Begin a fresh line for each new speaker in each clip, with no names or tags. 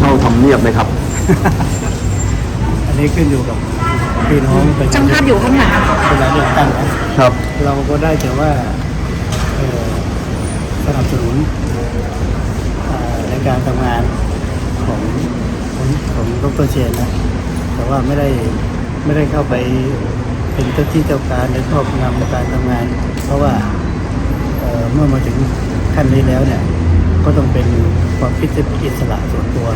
เข้าทำเนียบไหมครับ อันนี้ขึ้นอยู่กับพี่น้องประชา
ง
ช
ภาพอยู่ข้างหลัง
เป็นวลาเลือกตั้งนะครับ เราก็ได้แต่ว่าเอ่อสนับสนุนเอ่ในการทำงานของของของดรเชนนะ แต่ว่าไม่ได้ไม่ได้เข้าไปเป็นเจ้าที่เจ้าการในครอบงำการทำงาน เพราะว่าเอ่อเมื่อมาถึงขั้นนี้แล้วเนี่ย ก็ต้องเป็นความคิดที่อิสระส่วนตัว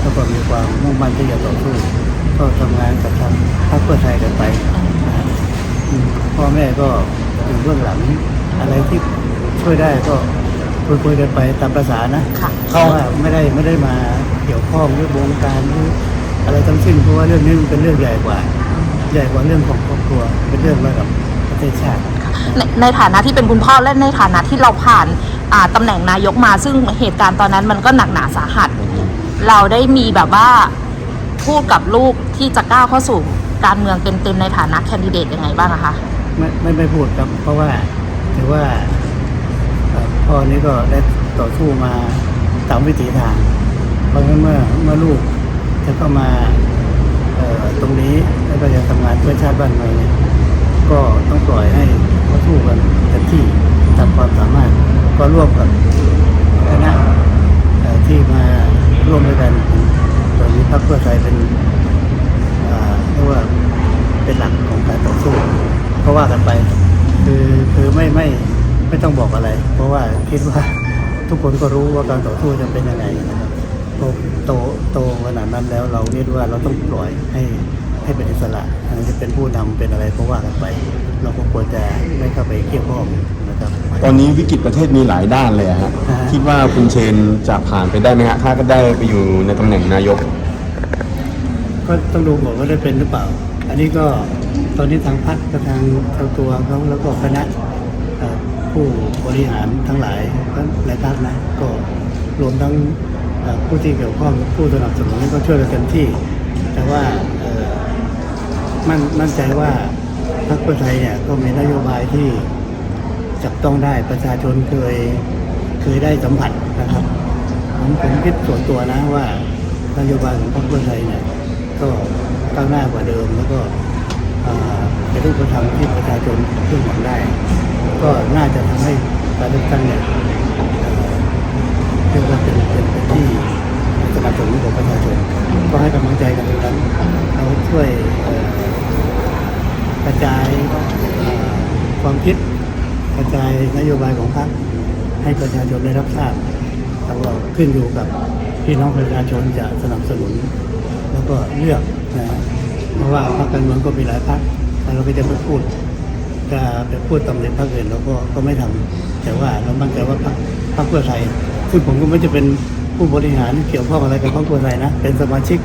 แล้วก็มีความมุ่งมั่นที่จะต่อสู้ ก็ทำงานกับทางพรรคเพื่อไทยกันไปพ่อแม่ก็อยู่เบื้องหลังอะไรที่ช่วยได้ก็คุยคุยๆกันไปตามภาษานะเพราะว่าไม่ได้ไม่ได้มาเกี่ยวข้องหรือวงการหรืออะไรทั้งสิ้นเพราะว่าเรื่องนี้มันเป็นเรื่องใหญ่กว่า ใหญ่กว่าเรื่องของครอบครัวเป็นเรื่องระดับประเทศชาติ
ในในฐานะที่เป็นคุณพ่อและในฐานะที่เราผ่าน ตำแหน่งนายกมา ซึ่งเหตุการณ์ตอนนั้นมันก็หนักหนาสาหัส เราได้มีแบบว่าพูดกับลูกที่จะก้าวเข้าสู่การเมืองเต็มๆในฐานะแคนดิเดตยังไงบ้างอะคะ
ไม่ไม่ไม่พูดครับ เพราะว่าถือว่าเอ่อพ่อนี้ก็ได้ต่อสู้มาตามวิถีทาง เพราะฉะนั้นเมื่อเมื่อลูกจะเข้ามาเอ่อตรงนี้แล้วก็จะทำงานเพื่อชาติบ้านเมืองเนี่ย ก็ต้องปล่อยให้เขาสู้กันเต็มที่ตามความสามารถก็ร่วมกับคณะที่มาร่วมด้วยกันตอนนี้พรรคเพื่อไทยเป็นเรียกว่าเป็นหลักของการต่อสู้ก็ว่ากันไป คือคือไม่ไม่ไม่ต้องบอกอะไร เพราะว่าคิดว่าทุกคนก็รู้ว่าการต่อสู้จะเป็นยังไงนะครับโตโตโตขนาดนั้นแล้วเราคิดว่าเราต้องปล่อยให้ ให้เป็นอิสระอันนี้จะเป็นผู้นำเป็นอะไรก็ว่ากันไป เราก็ควรจะไม่เข้าไปเกี่ยวข้องนะครับ
ตอนนี้วิกฤตประเทศมีหลายด้านเลยอะฮะ
อ่าฮะ
คิดว่าคุณเชนจะผ่านไปได้ไหมฮะถ้าก็ได้ไปอยู่ในตำแหน่งนายก
ก็ต้องดูก่อนว่าได้เป็นหรือเปล่า อันนี้ก็ตอนนี้ทางพักกับทางทางตัวเขาแล้วก็คณะเอ่อผู้บริหารทั้งหลายทั้งหลายพักนะก็รวมทั้งเอ่อผู้ที่เกี่ยวข้องผู้สนับสนุนนี่ก็ช่วยกันเต็มที่ แต่ว่าเอ่อ มั่นมั่นใจว่าพรรคเพื่อไทยเนี่ยก็มีนโยบายที่จับต้องได้ประชาชนเคยเคยได้สัมผัสนะครับผมผมคิดส่วนตัวนะว่านโยบายของพรรคเพื่อไทยเนี่ยก็ก้าวหน้ากว่าเดิมแล้วก็อ่าเป็นรูปธรรมที่ประชาชนพึ่งหวังได้ ก็น่าจะทำให้การเลือกตั้งเนี่ยเอ่อเรียกว่าเป็นเป็นที่สนับสนุนของประชาชนก็ให้กำลังใจกันตรงนั้นเราช่วยเอ่อกระจายเอ่อ คิดกระจายนโยบายของพรรคให้ประชาชนได้รับทราบแล้วก็ขึ้นอยู่กับพี่น้องประชาชนจะสนับสนุน แล้วก็เลือกนะเพราะว่าพรรคการเมืองก็มีหลายพรรคแต่เราก็จะไม่พูดจะไปพูดตำหนิพรรคอื่นเราก็ก็ไม่ทำแต่ว่าเรามั่นใจว่าพรรคพรรคเพื่อไทยซึ่งผมก็ไม่จะเป็นผู้บริหารเกี่ยวข้องอะไรกับพรรคเพื่อไทยนะเป็นสมาชิก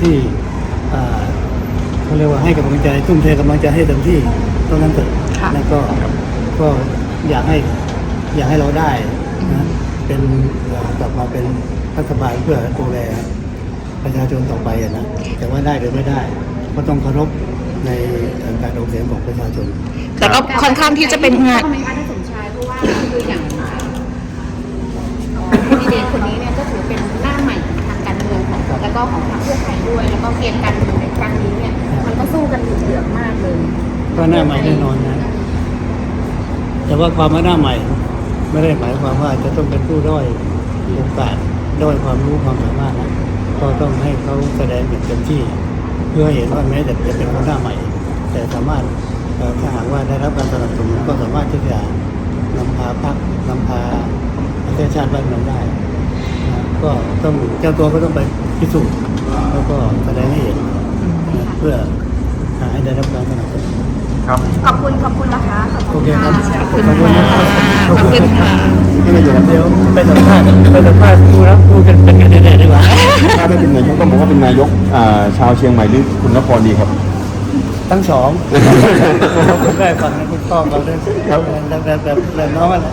ที่เขาเรียกว่าให้กำลังใจทุ่มเทกำลังใจให้เต็มที่เท่านั้นเถอะ
ค่ะ
แล้วก็ก็อยากให้อยากให้เราได้นะเป็นเอ่อกลับมาเป็นรัฐบาลเพื่อดูแลประชาชนต่อไปอะนะแต่ว่าได้หรือไม่ได้ ก็ต้องเคารพในการออกเสียงของประชาชน
แต่ก็ค่อนข้างที่จะเป็นงาน
ทำไมคะท่านสมชายเพราะว่าคืออย่างคนดีเดตคนนี้เนี่ยก็ถือเป็นหน้าใหม่ทางการเมืองของแล้วก็ของพรรคเพื่อไทยด้วย แล้วก็เกมการเมืองในครั้งนี้เนี่ยมันก็สู้กันดุเดือดมากเลย
ก็หน้าใหม่แน่นอนนะ แต่ว่าความว่าหน้าใหม่ ไม่ได้หมายความว่าจะต้องเป็นผู้ด้อยโอกาสด้อยความรู้ความสามารถนะก็ต้องให้เขาแสดงอย่างเต็มที่ เพื่อให้เห็นว่าแม้แต่จะเป็นคนหน้าใหม่ แต่สามารถถ้าหากว่าได้รับการสนับสนุนก็สามารถที่จะนำพาพรรคนำพาประเทศชาติบ้านเมืองได้นะก็ต้องเจ้าตัวก็ต้องไปพิสูจน์แล้วก็แสดงให้เห็นเพื่อ ให้ได้รับการสนับสนุน
ขอบคุณขอบคุณนะคะขอบ
โอ
คุณ
เคครับ
ค่ะ
ขอบคุณนะครับ
ขอบคุณค่ะ
ไม่เป็นไรเดี๋ยวไปสัมภาษณ์ไปสัมภาษณ์ดูแล้วดูกันเป็นกันแน่ๆดีกว่า
ถ้าได้เป็นนายกต้องบอกว่าเป็นนายกอ่าชาวเชียงใหม่หรือคุณนครดีครับ
ทั้งสองคุณได้ฟังนะคุณพ่อเราด้วยแบบแบบแบบแบบน้องอะแหละ